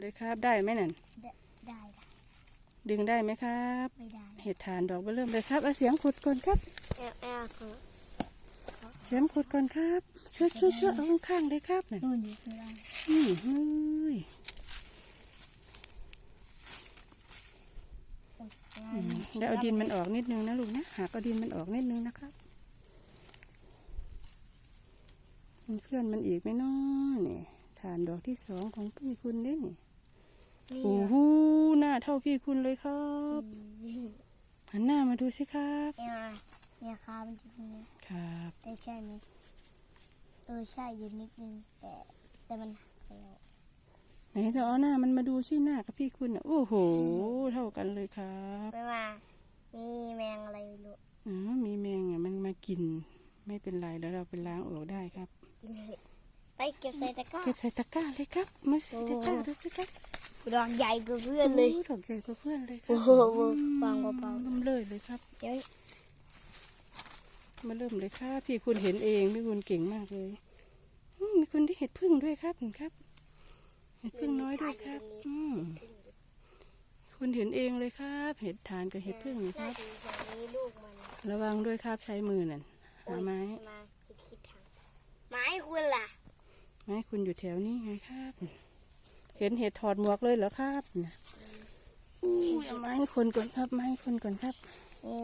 เลยครับ ได้ไหมนั่นได้ได้ค่ะดึงได้ไหมครับไม่ได้เห็ดฐานดอกเบอเริ่มเลยครับเอาเสียงขุดก่อนครับแอลแอลคือเสียงขุดก่อนครับช่วยช่วยช่วยเอาข้างๆเลยครับนั่นนู่นอยู่ข้างล่างอืมเฮ้ยอืมแล้วเอาดินมันออกนิดนึงนะลูกนะหากเอาดินมันออกนิดนึงนะครับมีเพื่อนมันอีกไหมน้อนี่ ฐานดอกที่สองของพี่คุณเด้นี่นี่โอ้โหหน้าเท่าพี่คุณเลยครับหันหน้ามาดูสิครับเนี่ยเนี่ยคามันอยู่ตรงนี้ครับได้ใช่ไหมเออใช่อยู่นิดนึงแต่แต่มันหักไปแล้วไหนเราเอาหน้ามันมาดูสิหน้ากับพี่คุณอะโอ้โห เท่ากันเลยครับไม่มามีแมงอะไรไม่รู้อ๋อมีแมงอะมันมากิน ไม่เป็นไรแล้วเราไปล้างออกได้ครับกินเห็ด ไปเก็บใส่ตะกร้า เก็บใส่ตะกร้าเลยครับมาใส่ตะกร้าดูสิครับดอกใหญ่กว่าเพื่อนเลยโดอกใหญ่กว่าเพื่อนเลยครัโอ้โหอืมวางเบาๆเริ่มเลยเลยครับเดี๋ยวมาเริ่มเลยครับพี่คุณเห็นเองพี่คุณเก่งมากเลยอืมมีคนที่เห็ดพึ่งด้วยครับเห็นครับ เห็ดพึ่งน้อยด้วยครับ อืมคุณเห็นเองเลยครับ เห็ดทานกับเห็ดพึ่งนะคน่ารับจะอยู่แถวนี้ลูกมันระวังด้วยครับใช้มือนั่นหาไม้ มาคิดคิดทางไม้คุณล่ะ ไม้คุณอยู่แถวนี้ไงครับ เห็นเห็ดถอดหมวกเลยเหรอครับนะอุ้ยไม้คนก่อนครับไม้คนก่อนครับ โอ้